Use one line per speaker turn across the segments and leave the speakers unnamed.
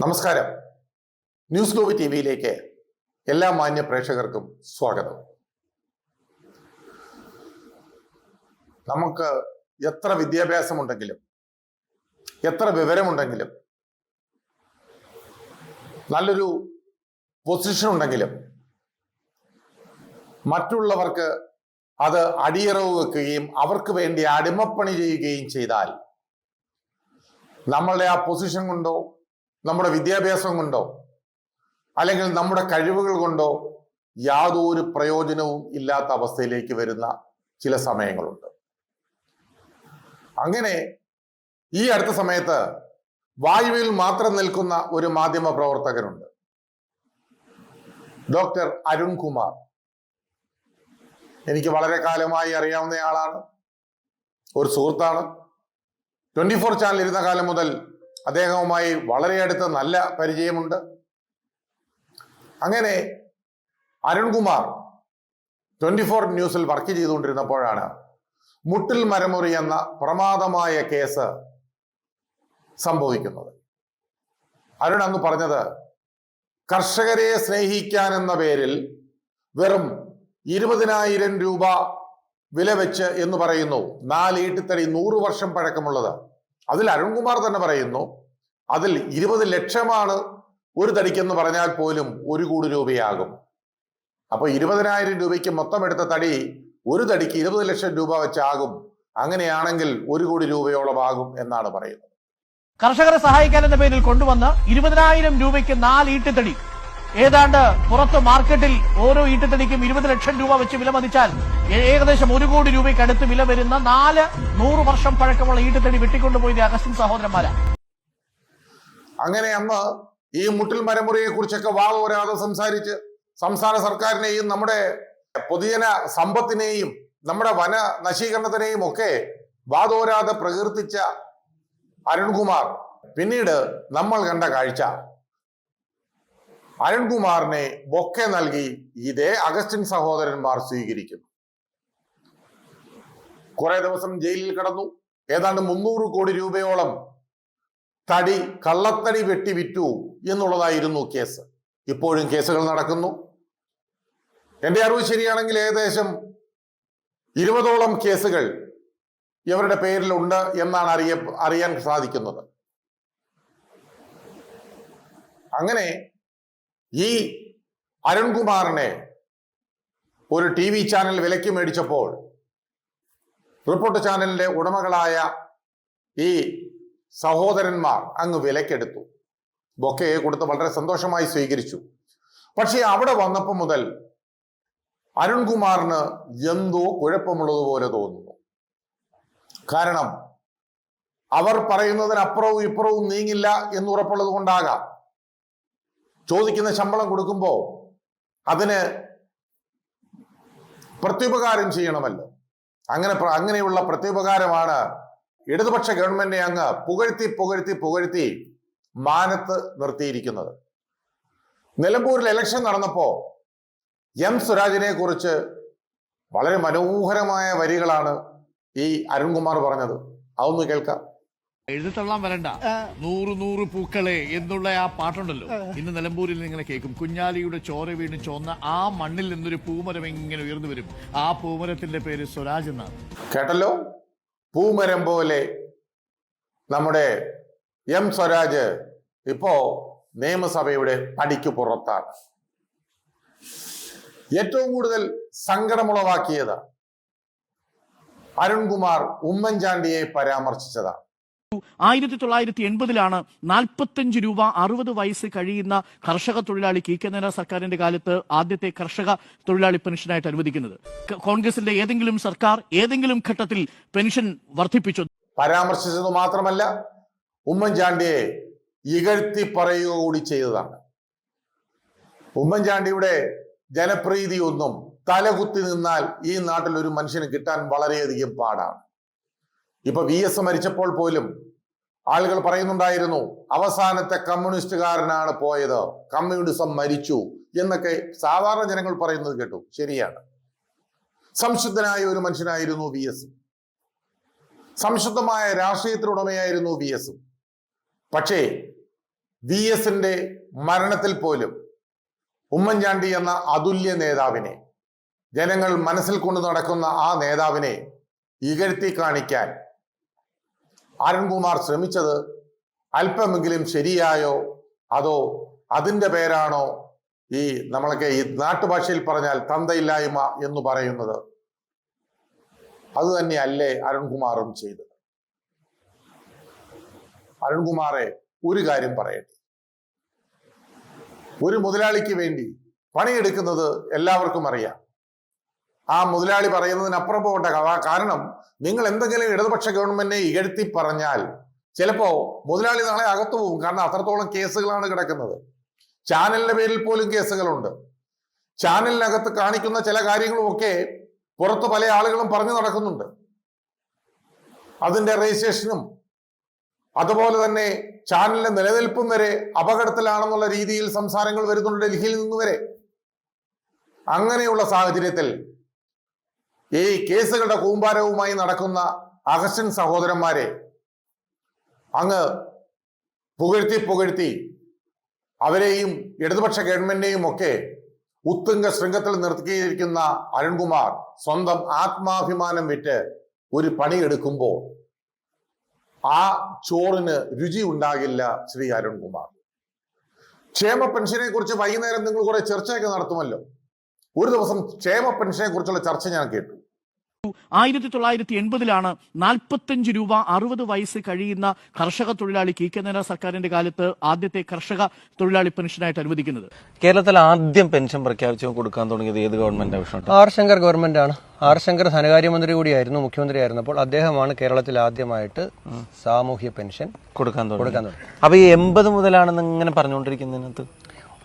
നമസ്കാരം. News globe T വിയിലേക്ക് എല്ലാ മാന്യ പ്രേക്ഷകർക്കും സ്വാഗതം. നമുക്ക് എത്ര വിദ്യാഭ്യാസമുണ്ടെങ്കിലും എത്ര വിവരമുണ്ടെങ്കിലും നല്ലൊരു പൊസിഷൻ ഉണ്ടെങ്കിലും മറ്റുള്ളവർക്ക് അത് അടിയറവ് വെക്കുകയും അവർക്ക് വേണ്ടി അടിമപ്പണി ചെയ്യുകയും ചെയ്താൽ നമ്മളുടെ ആ പൊസിഷൻ കൊണ്ടോ നമ്മുടെ വിദ്യാഭ്യാസം കൊണ്ടോ അല്ലെങ്കിൽ നമ്മുടെ കഴിവുകൾ കൊണ്ടോ യാതൊരു പ്രയോജനവും ഇല്ലാത്ത അവസ്ഥയിലേക്ക് വരുന്ന ചില സമയങ്ങളുണ്ട്. അങ്ങനെ ഈ അടുത്ത സമയത്ത് വായുവിൽ മാത്രം നിൽക്കുന്ന ഒരു മാധ്യമ പ്രവർത്തകനുണ്ട് ഡോക്ടർ അരുൺകുമാർ എനിക്ക് വളരെ കാലമായി അറിയാവുന്നയാളാണ് ഒരു സുഹൃത്താണ്. ട്വന്റി ഫോർ ചാനൽ ഇരുന്ന കാലം മുതൽ അദ്ദേഹവുമായി വളരെ അടുത്ത നല്ല പരിചയമുണ്ട്. അങ്ങനെ അരുൺകുമാർ ട്വന്റി ഫോർ ന്യൂസിൽ വർക്ക് ചെയ്തുകൊണ്ടിരുന്നപ്പോഴാണ് മുട്ടിൽ മരമുറി എന്ന പ്രമാദമായ കേസ് സംഭവിക്കുന്നത്. അരുൺ അന്ന് പറഞ്ഞത് കർഷകരെ സ്നേഹിക്കാൻ എന്ന പേരിൽ വെറും ഇരുപതിനായിരം രൂപ വില വെച്ച് എന്ന് പറയുന്നു. നാല് ഈട്ടിത്തടി നൂറ് വർഷം പഴക്കമുള്ളത്. അതിൽ അരുൺകുമാർ തന്നെ പറയുന്നു അതിൽ ഇരുപത് ലക്ഷമാണ് ഒരു തടിക്കെന്ന് പറഞ്ഞാൽ പോലും ഒരു കോടി രൂപയാകും. അപ്പൊ ഇരുപതിനായിരം രൂപയ്ക്ക് മൊത്തം എടുത്ത തടി ഒരു തടിക്ക് ഇരുപത് ലക്ഷം രൂപ വെച്ചാകും. അങ്ങനെയാണെങ്കിൽ ഒരു കോടി രൂപയോളം ആകും എന്നാണ് പറയുന്നത്.
കർഷകരെ സഹായിക്കാൻ എന്ന പേരിൽ കൊണ്ടുവന്ന് ഇരുപതിനായിരം രൂപയ്ക്ക് നാല് ഈട്ടുതടി. ഏതാണ്ട് പുറത്ത് മാർക്കറ്റിൽ ഓരോ ഈട്ടുതടിക്കും ഇരുപത് ലക്ഷം രൂപ വെച്ച് വില മതിച്ചാൽ ഏകദേശം ഒരു കോടി രൂപയ്ക്ക് അടുത്ത് വില വരുന്ന നാല് നൂറ് വർഷം പഴക്കമുള്ള ഈട്ടുതടി വെട്ടിക്കൊണ്ടുപോയത് അഗസ്റ്റിൻ സഹോദരന്മാരാ.
അങ്ങനെ അന്ന് ഈ മുട്ടിൽ മരമുറിയെ കുറിച്ചൊക്കെ വാവോരാതെ സംസാരിച്ച് സംസ്ഥാന സർക്കാരിനെയും നമ്മുടെ പൊതുജന സമ്പത്തിനെയും നമ്മുടെ വന നശീകരണത്തിനെയും ഒക്കെ വാതോരാതെ പ്രകീർത്തിച്ച അരുൺകുമാർ. പിന്നീട് നമ്മൾ കണ്ട കാഴ്ച. അരുൺകുമാറിനെ ബൊക്കെ നൽകി ഇതേ അഗസ്റ്റിൻ സഹോദരന്മാർ സ്വീകരിക്കുന്നു. കുറെ ദിവസം ജയിലിൽ കടന്നു. ഏതാണ്ട് മുന്നൂറ് കോടി രൂപയോളം തടി കള്ളത്തടി വെട്ടി വിറ്റു എന്നുള്ളതായിരുന്നു കേസ്. ഇപ്പോഴും കേസുകൾ നടക്കുന്നു. എന്റെ അറിവ് ശരിയാണെങ്കിൽ ഏകദേശം ഇരുപതോളം കേസുകൾ ഇവരുടെ പേരിലുണ്ട് എന്നാണ് അറിയ അറിയാൻ സാധിക്കുന്നത്. അങ്ങനെ ഈ അരുൺകുമാറിനെ ഒരു ടി വി ചാനൽ വിലയ്ക്ക് മേടിച്ചപ്പോൾ റിപ്പോർട്ട് ചാനലിന്റെ ഉടമകളായ ഈ സഹോദരന്മാർ അങ്ങ് വിലക്കെടുത്തു. ബൊക്കയെ കൊടുത്ത് വളരെ സന്തോഷമായി സ്വീകരിച്ചു. പക്ഷേ അവിടെ വന്നപ്പോൾ മുതൽ അരുൺകുമാറിന് എന്തോ കുഴപ്പമുള്ളതുപോലെ തോന്നുന്നു. കാരണം അവർ പറയുന്നതിനപ്പുറവും ഇപ്പുറവും നീങ്ങില്ല എന്ന് ഉറപ്പുള്ളത് കൊണ്ടാകാം. ചോദിക്കുന്ന ശമ്പളം കൊടുക്കുമ്പോൾ അതിന് പ്രത്യുപകാരം ചെയ്യണമല്ലോ. അങ്ങനെ അങ്ങനെയുള്ള പ്രത്യുപകാരമാണ് ഇടതുപക്ഷ ഗവൺമെന്റിനെ അങ്ങ് പുകഴ്ത്തി പുകഴ്ത്തി പുകഴ്ത്തി മാനത്ത് നിർത്തിയിരിക്കുന്നത്. നിലമ്പൂരിൽ ഇലക്ഷൻ നടന്നപ്പോ എം സ്വരാജിനെ കുറിച്ച് വളരെ മനോഹരമായ വരികളാണ് ഈ അരുൺകുമാർ പറഞ്ഞത്. അതൊന്ന് കേൾക്കാം.
എഴുതിത്തള്ളാൻ വരണ്ട. നൂറ് നൂറ് പൂക്കളെ എന്നുള്ള ആ പാട്ടുണ്ടല്ലോ. ഇന്ന് നിലമ്പൂരിൽ നിങ്ങളെ കേൾക്കും. കുഞ്ഞാലിയുടെ ചോര വീണ് ചോന്ന ആ മണ്ണിൽ നിന്നൊരു പൂമരം ഇങ്ങനെ ഉയർന്നു വരും? ആ പൂമരത്തിന്റെ പേര് സ്വരാജ് എന്നാണ്.
കേട്ടല്ലോ? പൂമരം പോലെ നമ്മുടെ എം സ്വരാജ് ഇപ്പോ നിയമസഭയുടെ പടിക്ക് പുറത്താണ്. ഏറ്റവും കൂടുതൽ സങ്കടമുളവാക്കിയത് അരുൺകുമാർ ഉമ്മൻചാണ്ടിയെ പരാമർശിച്ചതാണ്.
ആയിരത്തി തൊള്ളായിരത്തി എൺപതിലാണ് നാൽപ്പത്തഞ്ച് രൂപ അറുപത് വയസ്സ് കഴിയുന്ന കർഷക തൊഴിലാളി കെ കെ നേര സർക്കാരിന്റെ കാലത്ത് ആദ്യത്തെ കർഷക തൊഴിലാളി പെൻഷനായിട്ട് അനുവദിക്കുന്നത്. കോൺഗ്രസിന്റെ ഏതെങ്കിലും സർക്കാർ ഏതെങ്കിലും ഘട്ടത്തിൽ പെൻഷൻ വർദ്ധിപ്പിച്ചു?
പരാമർശിച്ചത് മാത്രമല്ല ഉമ്മൻചാണ്ടിയെ ഇകഴ്ത്തി പറയുക കൂടി ചെയ്തതാണ്. ഉമ്മൻചാണ്ടിയുടെ ജനപ്രീതി ഒന്നും തലകുത്തി നിന്നാൽ ഈ നാട്ടിൽ ഒരു മനുഷ്യന് കിട്ടാൻ വളരെയധികം പാടാണ്. ഇപ്പൊ വി എസ് മരിച്ചപ്പോൾ പോലും ആളുകൾ പറയുന്നുണ്ടായിരുന്നു അവസാനത്തെ കമ്മ്യൂണിസ്റ്റുകാരനാണ് പോയത് കമ്മ്യൂണിസം മരിച്ചു എന്നൊക്കെ സാധാരണ ജനങ്ങൾ പറയുന്നത് കേട്ടു. ശരിയാണ്. സംശുദ്ധനായ ഒരു മനുഷ്യനായിരുന്നു വി എസ് സംശുദ്ധമായ രാഷ്ട്രീയത്തിനുടമയായിരുന്നു വി എസ് പക്ഷേ വി എസിന്റെ മരണത്തിൽ പോലും ഉമ്മൻചാണ്ടി എന്ന അതുല്യ നേതാവിനെ ജനങ്ങൾ മനസ്സിൽ കൊണ്ടു നടക്കുന്ന ആ നേതാവിനെ ഇകഴ്ത്തി കാണിക്കാൻ അരുൺകുമാർ ശ്രമിച്ചത് അല്പമെങ്കിലും ശരിയായോ? അതോ അതിന്റെ പേരാണോ ഈ നമ്മളൊക്കെ ഈ നാട്ടുഭാഷയിൽ പറഞ്ഞാൽ തന്തയില്ലായ്മ എന്ന് പറയുന്നത്? അത് തന്നെയല്ലേ അരുൺകുമാറും ചെയ്തത്. അരുൺകുമാറെ ഒരു കാര്യം പറയട്ടെ. ഒരു മുതലാളിക്ക് വേണ്ടി പണിയെടുക്കുന്നത് എല്ലാവർക്കും അറിയാം. ആ മുതലാളി പറയുന്നതിനപ്പുറം പോകട്ടെ. കാരണം നിങ്ങൾ എന്തെങ്കിലും ഇടതുപക്ഷ ഗവൺമെന്റിനെ ഇകഴ്ത്തി പറഞ്ഞാൽ ചിലപ്പോ മുതലാളി നാളെ അകത്തു പോകും. കാരണം അത്രത്തോളം കേസുകളാണ് കിടക്കുന്നത്. ചാനലിന്റെ പേരിൽ പോലും കേസുകളുണ്ട്. ചാനലിനകത്ത് കാണിക്കുന്ന ചില കാര്യങ്ങളുമൊക്കെ പുറത്ത് പല ആളുകളും പറഞ്ഞു നടക്കുന്നുണ്ട്. അതിന്റെ രജിസ്ട്രേഷനും അതുപോലെ തന്നെ ചാനലിന്റെ നിലനിൽപ്പും വരെ അപകടത്തിലാണെന്നുള്ള രീതിയിൽ സംസാരങ്ങൾ വരുന്നുണ്ട് ഡൽഹിയിൽ നിന്ന് വരെ. അങ്ങനെയുള്ള സാഹചര്യത്തിൽ ഈ കേസുകളുടെ കൂമ്പാരവുമായി നടക്കുന്ന അഗസ്റ്റൻ സഹോദരന്മാരെ അങ്ങ് പുകഴ്ത്തി പുകഴ്ത്തി അവരെയും ഇടതുപക്ഷ ഗവൺമെന്റിനെയും ഒക്കെ ഉത്തുംഗ ശൃംഗത്തിൽ നിർത്തിയിരിക്കുന്ന അരുൺകുമാർ സ്വന്തം ആത്മാഭിമാനം വിറ്റ് ഒരു പണിയെടുക്കുമ്പോൾ ആ ചോറിന് രുചി ഉണ്ടാകില്ല ശ്രീ അരുൺകുമാർ. ക്ഷേമ പെൻഷനെ കുറിച്ച് വൈകുന്നേരം നിങ്ങൾ കുറെ ചർച്ചയൊക്കെ നടത്തുമല്ലോ. ഒരു ദിവസം ക്ഷേമ പെൻഷനെ കുറിച്ചുള്ള ചർച്ച ഞാൻ കേട്ടു.
ആയിരത്തി തൊള്ളായിരത്തി എൺപതിലാണ് നാൽപ്പത്തഞ്ച് രൂപ അറുപത് വയസ്സ് കഴിയുന്ന കർഷക തൊഴിലാളി കെ കെ നേര സർക്കാരിന്റെ കാലത്ത് ആദ്യത്തെ കർഷക തൊഴിലാളി പെൻഷനായിട്ട് അനുവദിക്കുന്നത്.
കേരളത്തിൽ ആദ്യം പെൻഷൻ പ്രഖ്യാപിച്ചു കൊടുക്കാൻ തുടങ്ങിയത് ഏത് ഗവൺമെന്റ്
ആർ ശങ്കർ ഗവൺമെന്റ് ആണ്. ആർ ശങ്കർ ധനകാര്യമന്ത്രി കൂടിയായിരുന്നു മുഖ്യമന്ത്രി ആയിരുന്നപ്പോൾ. അദ്ദേഹമാണ് കേരളത്തിൽ ആദ്യമായിട്ട് സാമൂഹ്യ പെൻഷൻ
കൊടുക്കാൻ
കൊടുക്കാൻ തുടങ്ങി.
അപ്പൊ ഈ എൺപത് മുതലാണെന്ന് ഇങ്ങനെ പറഞ്ഞുകൊണ്ടിരിക്കുന്നതിനകത്ത്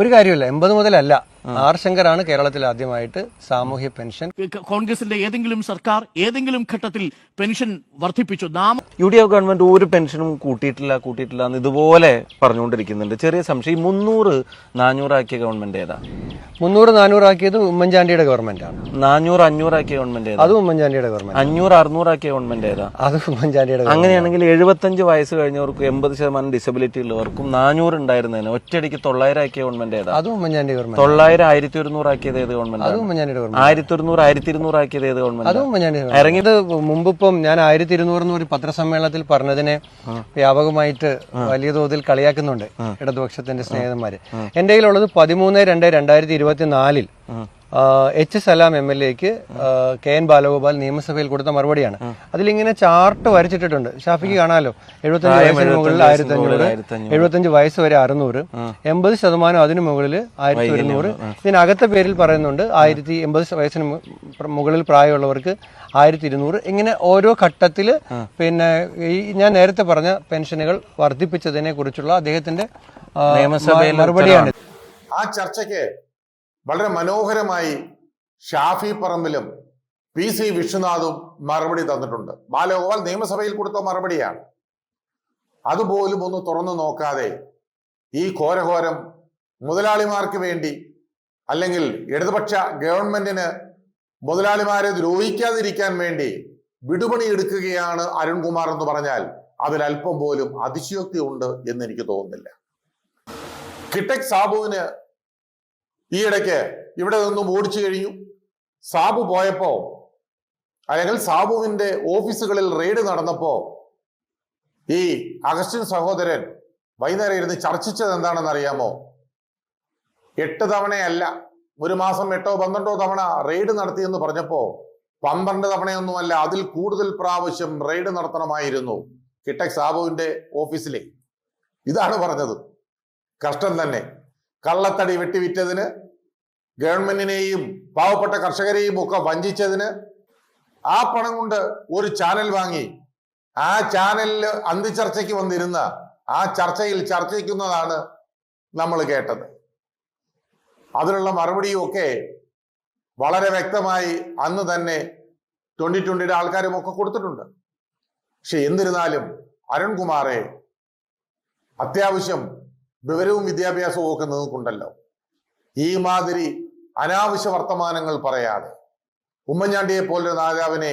ഒരു കാര്യമില്ല എൺപത് മുതലല്ല. ആർ ശങ്കറാണ് കേരളത്തിൽ ആദ്യമായിട്ട് സാമൂഹ്യ പെൻഷൻ.
കോൺഗ്രസിന്റെ ഏതെങ്കിലും സർക്കാർ ഏതെങ്കിലും ഘട്ടത്തിൽ പെൻഷൻ വർദ്ധിപ്പിച്ചു? നാം
യു ഡി എഫ് ഗവൺമെന്റ് ഒരു പെൻഷനും കൂട്ടിയിട്ടില്ല കൂട്ടിയിട്ടില്ല എന്ന് ഇതുപോലെ പറഞ്ഞുകൊണ്ടിരിക്കുന്നുണ്ട്. ചെറിയ സംശയം ഈ മുന്നൂറ് നാനൂറാക്കിയ ഗവൺമെന്റ് ഏതാ?
മുന്നൂറ് നാനൂറാക്കിയത് ഉമ്മൻചാണ്ടിയുടെ ഗവൺമെന്റാണ്
നാനൂറ് അഞ്ഞൂറാക്കിയ ഗവൺമെന്റ് ഏതാ?
അതും ഉമ്മൻചാണ്ടിയുടെ ഗവൺമെന്റ്
അഞ്ഞൂറ് അറുന്നൂറാക്കിയ ഗവൺമെന്റ് ഏതാ?
അത് ഉമ്മൻചാണ്ടിയുടെ
അങ്ങനെയാണെങ്കിൽ എഴുപത്തഞ്ച് വയസ്സ് കഴിഞ്ഞവർക്കും എൺപത് ശതമാനം ഡിസബിലിറ്റി ഉള്ളവർക്കും നാനൂറ് ഉണ്ടായിരുന്നതിന് ഒറ്റയടിക്ക് തൊള്ളായിരം ആക്കിയ ഗവൺമെന്റ് ഏതാ?
അതും ഉമ്മൻചാണ്ടി ഗവൺമെന്റ്
തൊള്ളായിരം ആയിരത്തി ഒരുന്നൂറ് ആക്കിയത് ഏത് ഗവൺമെന്റ് ആയിരത്തി ഒരുന്നൂറ് ആയിരത്തി ഇരുന്നൂറ് ആക്കിയത് ഏത് ഗവൺമെന്റ്
ഇറങ്ങിയത് മുമ്പിപ്പം ഞാൻ ആയിരത്തി ഇരുന്നൂറ് ഒരു പത്രസമ്മേളനത്തിൽ പറഞ്ഞതിനെ വ്യാപകമായിട്ട് വലിയ തോതിൽ കളിയാക്കുന്നുണ്ട് ഇടതുപക്ഷത്തിന്റെ സ്നേഹിതന്മാര്. എന്റെ കയ്യിലുള്ളത് പതിമൂന്ന് രണ്ട് രണ്ടായിരത്തി ഇരുപത്തിനാലിൽ എച്ച് സലാം എം എൽ എക്ക് കെ എൻ ബാലഗോപാൽ നിയമസഭയിൽ കൊടുത്ത മറുപടിയാണ്. അതിലിങ്ങനെ ചാർട്ട് വരച്ചിട്ടിട്ടുണ്ട്. ഷാഫിക്ക് കാണാലോ? എഴുപത്തഞ്ച് വയസ്സിന് മുകളിൽ ആയിരത്തി അഞ്ഞൂറ് എഴുപത്തഞ്ച് വയസ്സ് വരെ അറുന്നൂറ് എൺപത് ശതമാനം അതിനു മുകളിൽ ആയിരത്തി ഒരുന്നൂറ്. ഇതിനകത്തെ പേരിൽ പറയുന്നുണ്ട് ആയിരത്തി എൺപത് വയസ്സിന് മുകളിൽ പ്രായമുള്ളവർക്ക് ആയിരത്തി ഇരുന്നൂറ്. ഇങ്ങനെ ഓരോ ഘട്ടത്തിൽ പിന്നെ ഈ ഞാൻ നേരത്തെ പറഞ്ഞ പെൻഷനുകൾ വർദ്ധിപ്പിച്ചതിനെ കുറിച്ചുള്ള അദ്ദേഹത്തിന്റെ മറുപടിയാണ്.
ആ ചർച്ചയ്ക്ക് വളരെ മനോഹരമായി ഷാഫി പറമ്പിലും പി സി വിശ്വനാഥും മറുപടി തന്നിട്ടുണ്ട്. ബാലഗോപാൽ നിയമസഭയിൽ കൊടുത്ത മറുപടിയാണ്. അതുപോലും ഒന്ന് തുറന്നു നോക്കാതെ ഈ ഘോരഘോരം മുതലാളിമാർക്ക് വേണ്ടി അല്ലെങ്കിൽ ഇടതുപക്ഷ ഗവൺമെന്റിന് മുതലാളിമാരെ ദ്രോഹിക്കാതിരിക്കാൻ വേണ്ടി വിടുപണി എടുക്കുകയാണ് അരുൺകുമാർ എന്ന് പറഞ്ഞാൽ അതിൽ അല്പം പോലും അതിശയോക്തി ഉണ്ട് എന്ന് എനിക്ക് തോന്നുന്നില്ല. കിട്ടക് സാബുവിന് ഈയിടയ്ക്ക് ഇവിടെ നിന്നും ഓടിച്ചു കഴിഞ്ഞു. സാബു പോയപ്പോ അല്ലെങ്കിൽ സാബുവിന്റെ ഓഫീസുകളിൽ റെയ്ഡ് നടന്നപ്പോ ഈ അഗസ്റ്റിൻ സഹോദരൻ വൈകുന്നേരം ഇരുന്ന് ചർച്ചിച്ചത് എന്താണെന്ന് അറിയാമോ? എട്ട് തവണയല്ല ഒരു മാസം എട്ടോ പന്ത്രണ്ടോ തവണ റെയ്ഡ് നടത്തിയെന്ന് പറഞ്ഞപ്പോ പന്ത്രണ്ട് തവണയൊന്നുമല്ല അതിൽ കൂടുതൽ പ്രാവശ്യം റെയ്ഡ് നടത്തണമായിരുന്നു കിട്ടക് സാബുവിന്റെ ഓഫീസിലെ ഇതാണ് പറഞ്ഞത്. കഷ്ടം തന്നെ. കള്ളത്തടി വെട്ടിവിറ്റതിന് ഗവൺമെന്റിനെയും പാവപ്പെട്ട കർഷകരെയും ഒക്കെ വഞ്ചിച്ചതിന് ആ പണം കൊണ്ട് ഒരു ചാനൽ വാങ്ങി. ആ ചാനലിൽ അന്തിച്ചർച്ചയ്ക്ക് വന്നിരുന്ന ആ ചർച്ചയിൽ ചർച്ചയ്ക്കുന്നതാണ് നമ്മൾ കേട്ടത്. അതിനുള്ള മറുപടിയും ഒക്കെ വളരെ വ്യക്തമായി അന്ന് തന്നെ ട്വന്റി ട്വന്റിയുടെ ആൾക്കാരും ഒക്കെ കൊടുത്തിട്ടുണ്ട്. പക്ഷെ എന്നിരുന്നാലും അരുൺകുമാറെ അത്യാവശ്യം വിവരവും വിദ്യാഭ്യാസവും ഒക്കെ നിങ്ങൾക്കുണ്ടല്ലോ. ഈ മാതിരി അനാവശ്യ വർത്തമാനങ്ങൾ പറയാതെ ഉമ്മൻചാണ്ടിയെ പോലൊരു രാജാവിനെ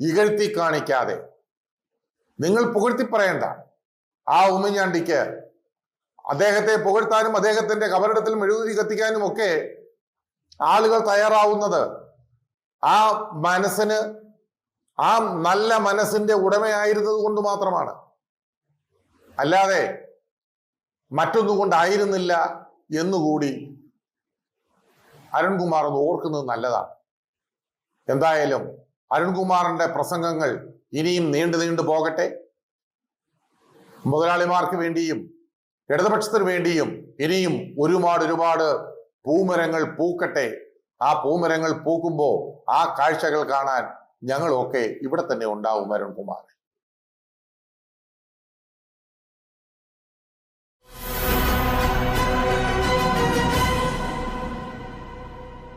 ഇകഴ്ത്തി കാണിക്കാതെ നിങ്ങൾ പുകഴ്ത്തി പറയണ്ട. ആ ഉമ്മൻചാണ്ടിക്ക് അദ്ദേഹത്തെ പുകഴ്ത്താനും അദ്ദേഹത്തിന്റെ കബറിടത്തിൽ മെഴുകുതിരി കത്തിക്കാനും ഒക്കെ ആളുകൾ തയ്യാറാവുന്നത് ആ മനസ്സിന് ആ നല്ല മനസ്സിന്റെ ഉടമയായിരുന്നത് കൊണ്ട് മാത്രമാണ്. അല്ലാതെ മറ്റൊന്നും കൊണ്ടായിരുന്നില്ല എന്നുകൂടി അരുൺകുമാർ ഒന്ന് ഓർക്കുന്നത് നല്ലതാണ്. എന്തായാലും അരുൺകുമാറിന്റെ പ്രസംഗങ്ങൾ ഇനിയും നീണ്ടു നീണ്ടു പോകട്ടെ. മുതലാളിമാർക്ക് വേണ്ടിയും ഇടതുപക്ഷത്തിന് വേണ്ടിയും ഇനിയും ഒരുപാട് ഒരുപാട് പൂമരങ്ങൾ പൂക്കട്ടെ. ആ പൂമരങ്ങൾ പൂക്കുമ്പോൾ ആ കാഴ്ചകൾ കാണാൻ ഞങ്ങളൊക്കെ ഇവിടെ തന്നെ ഉണ്ടാവും അരുൺകുമാർ.